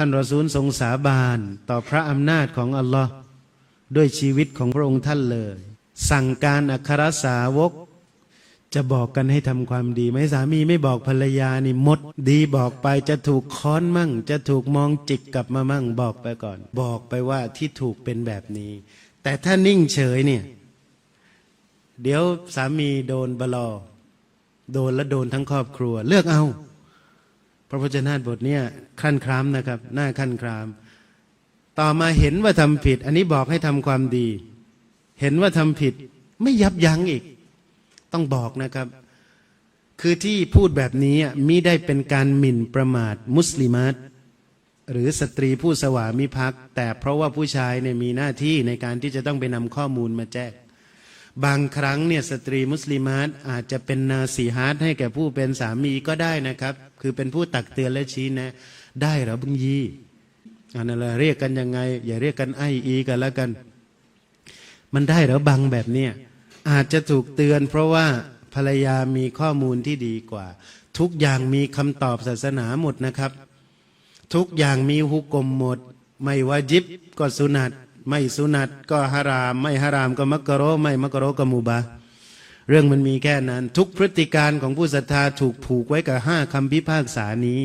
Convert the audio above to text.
ท่านรอซูลทรงสาบานต่อพระอำนาจของอัลลอฮ์ด้วยชีวิตของพระองค์ท่านเลย สั่งการอัครสาวก จะบอกกันให้ทำความดีไหมสามีไม่บอกภรรยานี่มด ดีบอกไปจะถูกค้อนมั่ง จะถูกมองจิกกลับมามั่งบอกไปก่อน บอกไปว่าที่ถูกเป็นแบบนี้ แต่ถ้านิ่งเฉยเนี่ย เดี๋ยวสามีโดนบลอ โดนและโดนทั้งครอบครัว เลือกเอา พระพจนาถบทเนี่ยขั้นครามนะครับ หน้าขั้นคราม ต่อมาเห็นว่าทำผิด อันนี้บอกให้ทำความดี เห็นว่าทำผิด ไม่ยับยั้งอีก ต้องบอกนะครับ คือที่พูดแบบนี้มิได้เป็นการหมิ่นประมาทมุสลิมัตหรือสตรีผู้สวามิภักดิ์แต่เพราะว่าผู้ชายเนี่ยมีหน้าที่ในการที่จะต้องไปนำข้อมูลมาแจ้ง บางครั้งเนี่ยสตรีมุสลิมาตอาจจะเป็นนาสีฮาร์ดให้แก่ผู้เป็นสามีก็ได้นะครับ คือเป็นผู้ตักเตือนและชี้แนะ ได้หรอบึงยีอันนั้นแหละเรียกกันยังไง อย่าเรียกกันไออีกันแล้วกัน มันได้หรอบังแบบเนี้ยอาจจะถูกเตือน เพราะว่าภรรยามีข้อมูลที่ดีกว่า ทุกอย่างมีคำตอบศาสนาหมดนะครับ ทุกอย่างมีฮุกกลมหมด ไม่วาจิบก็สุนัต ไม่สุนัตก็ฮาราม ไม่ฮารามก็มักกะโรไม่มักกะโรก็มูบาเรื่องมันมีแค่นั้น ทุกพฤติการของผู้ศรัทธาถูกผูกไว้กับห้าคำพิพากษานี้